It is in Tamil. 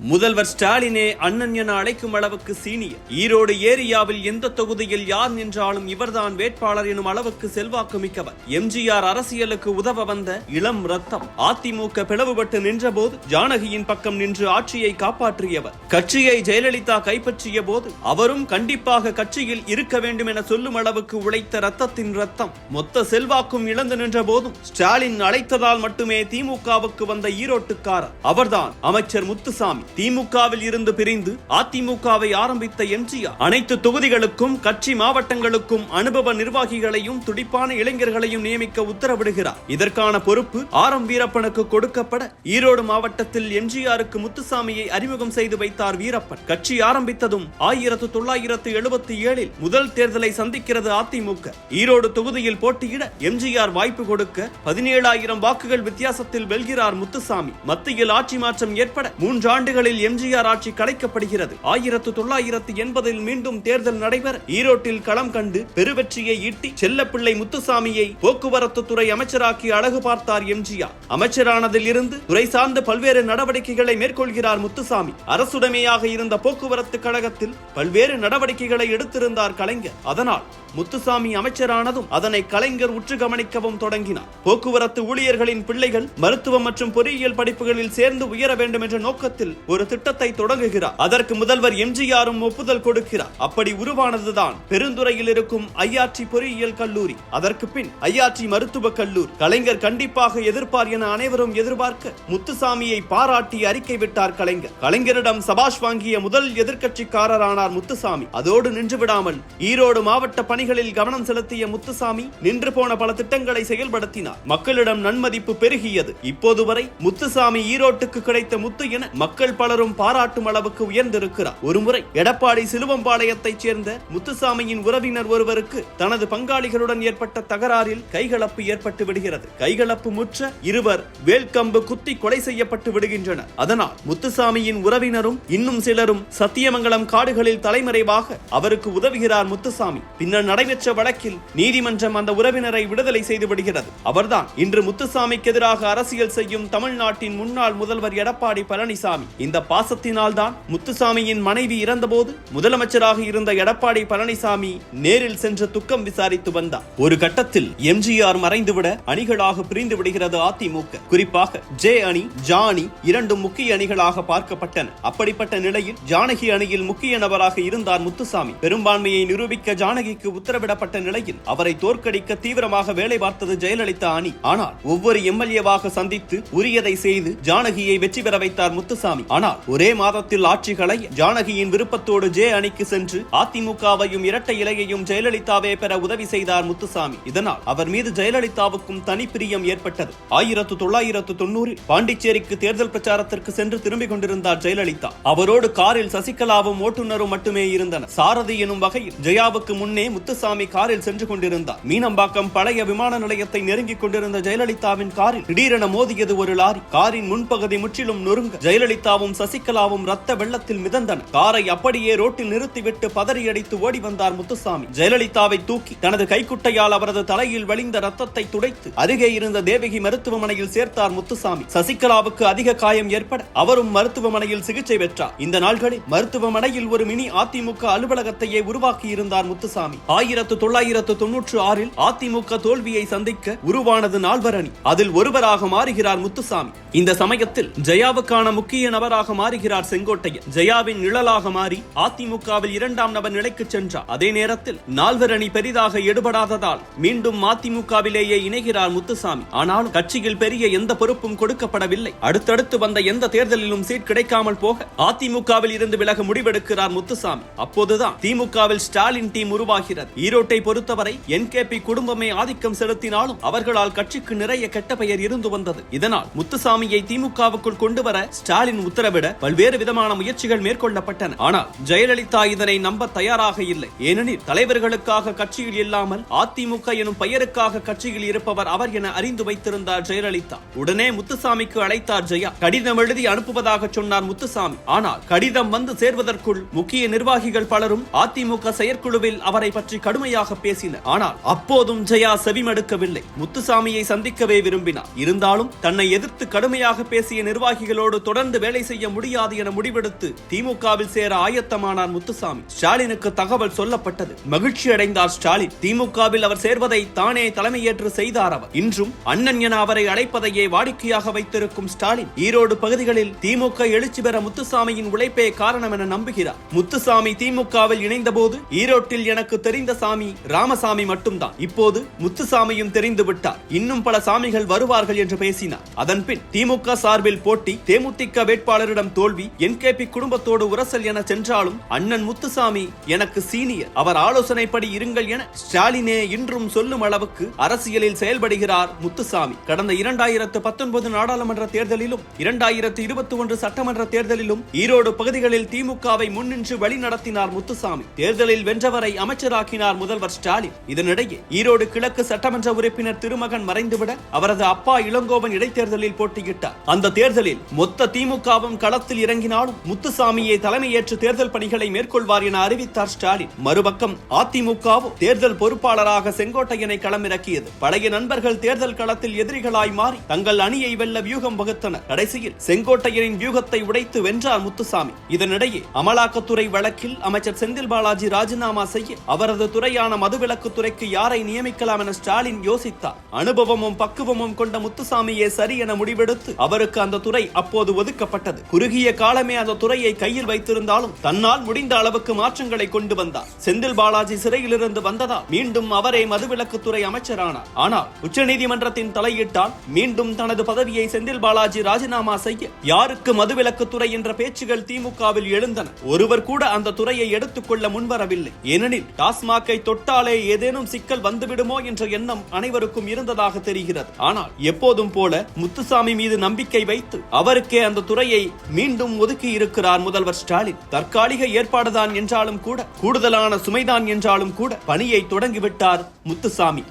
முதல்வர் ஸ்டாலினே அண்ணன் என அழைக்கும் அளவுக்கு சீனியர். ஈரோடு ஏரியாவில் எந்த தொகுதியில் யார் நின்றாலும் இவர்தான் வேட்பாளர் எனும் அளவுக்கு செல்வாக்கு மிக்கவர் எம்ஜிஆர் அரசியலுக்கு உதவ வந்த இளம் ரத்தம். அதிமுக பிளவுபட்டு நின்றபோது ஜானகியின் பக்கம் நின்று ஆட்சியை காப்பாற்றியவர். கட்சியை ஜெயலலிதா கைப்பற்றிய போது அவரும் கண்டிப்பாக கட்சியில் இருக்க வேண்டும் என சொல்லும் அளவுக்கு உழைத்த ரத்தத்தின் ரத்தம். மொத்த செல்வாக்கும் இழந்து நின்ற போதும் ஸ்டாலின் அழைத்ததால் மட்டுமே திமுகவுக்கு வந்த ஈரோட்டுக்காரர். அவர்தான் அமைச்சர் முத்துசாமி. திமுகவில் இருந்து பிரிந்து அதிமுகவை ஆரம்பித்த எம்ஜிஆர் அனைத்து தொகுதிகளுக்கும் கட்சி மாவட்டங்களுக்கும் அனுபவ நிர்வாகிகளையும் துடிப்பான இளைஞர்களையும் நியமிக்க உத்தரவிடுகிறார். இதற்கான பொறுப்பு ஆர் எம் வீரப்பனுக்கு கொடுக்கப்பட ஈரோடு மாவட்டத்தில் எம்ஜிஆருக்கு முத்துசாமியை அறிமுகம் செய்து வைத்தார் வீரப்பன். கட்சி ஆரம்பித்ததும் ஆயிரத்து தொள்ளாயிரத்து எழுபத்தி ஏழில் முதல் தேர்தலை சந்திக்கிறது அதிமுக. ஈரோடு தொகுதியில் போட்டியிட எம்ஜிஆர் வாய்ப்பு கொடுக்க பதினேழாயிரம் வாக்குகள் வித்தியாசத்தில் வெல்கிறார் முத்துசாமி. மத்தியில் ஆட்சி மாற்றம் ஏற்பட மூன்றாண்டுகளில் எம்ஜிஆர் ஆட்சி கலைக்கப்படுகிறது. ஆயிரத்து தொள்ளாயிரத்து எண்பதில் மீண்டும் தேர்தல் நடைபெற ஈரோட்டில் களம் கண்டு பெருவெற்றியை ஈட்டி செல்லப்பிள்ளை முத்துசாமியை போக்குவரத்து துறை அமைச்சராக்கி அழகு பார்த்தார் எம்ஜிஆர். அமைச்சரானதில் இருந்து துறை சார்ந்த பல்வேறு நடவடிக்கைகளை மேற்கொள்கிறார் முத்துசாமி. அரசுடைமையாக இருந்த போக்குவரத்து கழகத்தில் பல்வேறு நடவடிக்கைகளை எடுத்திருந்தார் கலைஞர். அதனால் முத்துசாமி அமைச்சரானதும் அதனை கலைஞர் உற்று கவனிக்கவும் தொடங்கினார். போக்குவரத்து ஊழியர்களின் பிள்ளைகள் மருத்துவம் மற்றும் பொறியியல் படிப்புகளில் சேர்ந்து உயர வேண்டும் என்ற நோக்கத்தில் ஒரு திட்டத்தை தொடங்குகிறார். அதற்கு முதல்வர் எம்ஜிஆரும் ஒப்புதல் கொடுக்கிறார். அப்படி உருவானதுதான் பெருந்துறையில் இருக்கும் ஐஆர்டி பொறியியல் கல்லூரி. அதற்கு பின் ஐஆர்டி மருத்துவக் கல்லூரி. கலைஞர் கண்டிப்பாக எதிர்ப்பார் என அனைவரும் எதிர்பார்க்க முத்துசாமியை பாராட்டி அறிக்கை விட்டார் கலைஞர். கலைஞரிடம் சபாஷ் வாங்கிய முதல் எதிர்க்கட்சிக்காரரானார் முத்துசாமி. அதோடு நின்றுவிடாமல் ஈரோடு மாவட்ட பணிகளில் கவனம் செலுத்திய முத்துசாமி நின்று போன பல திட்டங்களை செயல்படுத்தினார். மக்களிடம் நன்மதிப்பு பெருகியது. இப்போது வரை முத்துசாமி ஈரோட்டுக்கு கிடைத்த முத்து என மக்கள் பலரும் பாராட்டும் அளவுக்கு உயர்ந்திருக்கிறார். ஒருமுறை எடப்பாடி சிலுவம்பாளையத்தைச் சேர்ந்த முத்துசாமியின் உறவினர் ஒருவருக்கு தனது பங்காளிகளுடன் ஏற்பட்ட தகராறில் கைகலப்பு ஏற்பட்டு விடுகிறது. கைகலப்பு முற்ற இருவர் வேல்கம்பு குத்தி கொலை செய்யப்பட்டு விடுகின்றனர். அதனால் முத்துசாமியின் உறவினரும் இன்னும் சிலரும் சத்தியமங்கலம் காடுகளில் தலைமறைவாக அவருக்கு உதவுகிறார் முத்துசாமி. பின்னர் நடைபெற்ற வழக்கில் நீதிமன்றம் அந்த உறவினரை விடுதலை செய்து விடுகிறது. அவர்தான் இன்று முத்துசாமிக்கு எதிராக அரசியல் செய்யும் தமிழ்நாட்டின் முன்னாள் முதல்வர் எடப்பாடி பழனிசாமி. இந்த பாசத்தினால்தான் முத்துசாமியின் மனைவி இறந்தபோது முதலமைச்சராக இருந்த எடப்பாடி பழனிசாமி நேரில் சென்று துக்கம் விசாரித்து வந்தார். ஒரு கட்டத்தில் எம்ஜிஆர் மறைந்துவிட அணிகளாக பிரிந்து விடுகிறது அதிமுக. குறிப்பாக ஜே அணி ஜா அணி இரண்டும் முக்கிய அணிகளாக பார்க்கப்பட்டன. அப்படிப்பட்ட நிலையில் ஜானகி அணியில் முக்கிய நபராக இருந்தார் முத்துசாமி. பெரும்பான்மையை நிரூபிக்க ஜானகிக்கு உத்தரவிடப்பட்ட நிலையில் அவரை தோற்கடிக்க தீவிரமாக வேலை பார்த்தது ஜெயலலிதா அணி. ஆனால் ஒவ்வொரு எம்எல்ஏவாக சந்தித்து உரியதை செய்து ஜானகியை வெற்றி பெற வைத்தார் முத்துசாமி. ஆனால் ஒரே மாதத்தில் ஆட்சிகளை ஜானகியின் விருப்பத்தோடு ஜே அணிக்கு சென்று அதிமுகவையும் இரட்டை இலையையும் ஜெயலலிதாவே பெற உதவி செய்தார் முத்துசாமி. இதனால் அவர் மீது ஜெயலலிதாவுக்கும் தனிப்பிரியம் ஏற்பட்டது. ஆயிரத்து தொள்ளாயிரத்து தொண்ணூறில் பாண்டிச்சேரிக்கு தேர்தல் பிரச்சாரத்திற்கு சென்று திரும்பிக் கொண்டிருந்தார் ஜெயலலிதா. அவரோடு காரில் சசிகலாவும் ஓட்டுநரும் மட்டுமே இருந்தனர். சாரதி எனும் வகையில் ஜெயாவுக்கு முன்னே முத்துசாமி காரில் சென்று கொண்டிருந்தார். மீனம்பாக்கம் பழைய விமான நிலையத்தை நெருங்கிக் கொண்டிருந்த ஜெயலலிதாவின் காரில் திடீரென மோதியது ஒரு லாரி. காரின் முன்பகுதி முற்றிலும் நொறுங்க ஜெயலலிதா ஜெயலலிதாவும் சசிகலாவும் ரத்த வெள்ளத்தில் மிதந்தன. காரை அப்படியே ரோட்டில் நிறுத்திவிட்டு பதறியடித்து ஓடி வந்தார் முத்துசாமி. ஜெயலலிதாவை தூக்கி தனது கைக்குட்டையால் அவரது தலையில் வழிந்த ரத்தத்தை துடைத்து அருகே இருந்த தேவகி மருத்துவமனையில் சேர்த்தார் முத்துசாமி. சசிகலாவுக்கு அதிக காயம் ஏற்பட அவரும் மருத்துவமனையில் சிகிச்சை பெற்றார். இந்த நாள்களில் மருத்துவமனையில் ஒரு மினி அதிமுக அலுவலகத்தையே உருவாக்கி இருந்தார் முத்துசாமி. ஆயிரத்து தொள்ளாயிரத்து தொன்னூற்று ஆறில் அதிமுக தோல்வியை சந்திக்க உருவானது நால்வரணி. அதில் ஒருவராக மாறுகிறார் முத்துசாமி. இந்த சமயத்தில் ஜெயாவுக்கான முக்கிய நபராக மாறுகிறார் செங்கோட்டையன். ஜெயாவின் நிழலாக மாறி அதிமுகவில் இரண்டாம் நபர் நிலைக்கு சென்றார். அதே நேரத்தில் நால்வர் அணி பெரிதாக எடுபடாததால் மீண்டும் அதிமுகவிலேயே இணைகிறார் முத்துசாமி. ஆனால் கட்சியில் பெரிய எந்த பொறுப்பும் கொடுக்கப்படவில்லை. அடுத்தடுத்து வந்த எந்த தேர்தலிலும் சீட் கிடைக்காமல் போக அதிமுகவில் இருந்து விலக முடிவெடுக்கிறார் முத்துசாமி. அப்போதுதான் திமுகவில் ஸ்டாலின் டீம் உருவாகிறது. ஈரோட்டை பொறுத்தவரை என்கேபி குடும்பமே ஆதிக்கம் செலுத்தினாலும் அவர்களால் கட்சிக்கு நிறைய கெட்ட பெயர் இருந்து வந்தது. இதனால் முத்துசாமியை திமுகவுக்குள் கொண்டு வர ஸ்டாலின் உத்தரவிட பல்வேறு விதமான முயற்சிகள் மேற்கொள்ளப்பட்டன. ஆனால் ஜெயலலிதா இதனை நம்ப தயாராக இல்லை. ஏனெனில் தலைவர்களுக்காக கட்சியில் இல்லாமல் அதிமுக எனும் பெயருக்காக கட்சியில் இருப்பவர் அவர் என அறிந்து வைத்திருந்தார் ஜெயலலிதா. உடனே முத்துசாமிக்கு அழைத்தார் ஜெயா. கடிதம் எழுதி அனுப்புவதாக சொன்னார் முத்துசாமி. ஆனால் கடிதம் வந்து சேர்வதற்குள் முக்கிய நிர்வாகிகள் பலரும் அதிமுக செயற்குழுவில் அவரை பற்றி கடுமையாக பேசினர். ஆனால் அப்போதும் ஜெயா செவிமடுக்கவில்லை. முத்துசாமியை சந்திக்கவே விரும்பினார். இருந்தாலும் தன்னை எதிர்த்து கடுமையாக பேசிய நிர்வாகிகளோடு தொடர்ந்து வேலை செய்ய முடியாது என முடிவெடுத்து திமுகவில் சேர ஆயத்தமானார் முத்துசாமி. ஸ்டாலினுக்கு தகவல் சொல்லப்பட்டது. மகிழ்ச்சி அடைந்தார் ஸ்டாலின். திமுகவில் அவர் சேர்வதை தானே தலைமையேற்று செய்தார் அவர். இன்றும் அண்ணன் என அவரை அழைப்பதையே வாடிக்கையாக வைத்திருக்கும் ஸ்டாலின். ஈரோடு பகுதிகளில் திமுக எழுச்சி பெற முத்துசாமியின் உழைப்பே காரணம் என நம்புகிறார். முத்துசாமி திமுகவில் இணைந்தபோது ஈரோட்டில் எனக்கு தெரிந்த சாமி ராமசாமி மட்டும்தான். இப்போது முத்துசாமியும் தெரிந்து விட்டார். இன்னும் பல சாமிகள் வருவார்கள் என்று பேசினார். அதன்பின் திமுக சார்பில் போட்டி தேமுதிக வேட்பாளரிடம் தோல்வி என்கேபி குடும்பத்தோடு உரசல் என சென்றாலும் அண்ணன் முத்துசாமி எனக்கு சீனியர் அவர் ஆலோசனைப்படி இருங்கள் என ஸ்டாலினே இன்றும் சொல்லும் அளவுக்கு அரசியலில் செயல்படுகிறார் முத்துசாமி. கடந்த இரண்டாயிரத்து பத்தொன்பது நாடாளுமன்ற தேர்தலிலும் இரண்டாயிரத்து இருபத்தி ஒன்று சட்டமன்ற தேர்தலிலும் ஈரோடு பகுதிகளில் திமுகவை முன்னின்று வழிநடத்தினார் முத்துசாமி. தேர்தலில் வென்றவரை அமைச்சராக்கினார் முதல்வர் ஸ்டாலின். இதனிடையே ஈரோடு கிழக்கு சட்டமன்ற உறுப்பினர் திருமகன் மறைந்துவிட அவரது அப்பா இளங்கோவன் இடைத்தேர்தலில் போட்டியிட்டார். அந்த தேர்தலில் மொத்த திமுகவும் களத்தில் இறங்கினாலும் முத்துசாமியை தலைமையேற்று தேர்தல் பணிகளை மேற்கொள்வார் என அறிவித்தார் ஸ்டாலின். மறுபக்கம் அதிமுகவும் தேர்தல் பொறுப்பாளராக செங்கோட்டையனை களமிறக்கியது. பழைய நண்பர்கள் தேர்தல் களத்தில் எதிரிகளாய் மாறி தங்கள் அணியை வெல்ல வியூகம் வகுத்தனர். கடைசியில் செங்கோட்டையனின் வியூகத்தை உடைத்து வென்றார் முத்துசாமி. இதனிடையே அமலாக்கத்துறை வழக்கில் அமைச்சர் செந்தில் பாலாஜி ராஜினாமா செய்ய அவரது துறையான மதுவிலக்கு துறைக்கு யாரை நியமிக்கலாம் என ஸ்டாலின் யோசித்தார். அனுபவமும் பக்குவமும் கொண்ட முத்துசாமியே சரி என முடிவெடுத்து அவருக்கு அந்த துறை அப்போது ஒதுக்கப்பட்டது. குறுகிய காலமே அந்த துறையை கையில் வைத்திருந்தாலும் தன்னால் முடிந்த அளவுக்கு மாற்றங்களை கொண்டு வந்தார். செந்தில் பாலாஜி சிறையிலிருந்து வந்ததால் மீண்டும் அவரே மதுவிலக்குத்துறை அமைச்சரானார். ஆனால் உச்சநீதிமன்றத்தின் தலையிட்டால் மீண்டும் தனது பதவியை செந்தில் பாலாஜி ராஜினாமா செய்ய யாருக்கு மதுவிலக்குத்துறை என்ற பேச்சுகள் திமுகவில் எழுந்தன. ஒருவர் கூட அந்த துறையை எடுத்துக்கொள்ள முன்வரவில்லை. ஏனெனில் டாஸ்மாகை தொட்டாலே ஏதேனும் சிக்கல் வந்துவிடுமோ என்ற எண்ணம் அனைவருக்கும் இருந்ததாக தெரிகிறது. ஆனால் எப்போதும் போல முத்துசாமி மீது நம்பிக்கை வைத்து அவருக்கே அந்த துறையை மீண்டும் ஒதுக்கி இருக்கிறார் முதல்வர் ஸ்டாலின். தற்காலிக ஏற்பாடுதான் என்றாலும் கூட கூடுதலான சுமைதான் என்றாலும் கூட பணியை தொடங்கிவிட்டார் முத்துசாமி.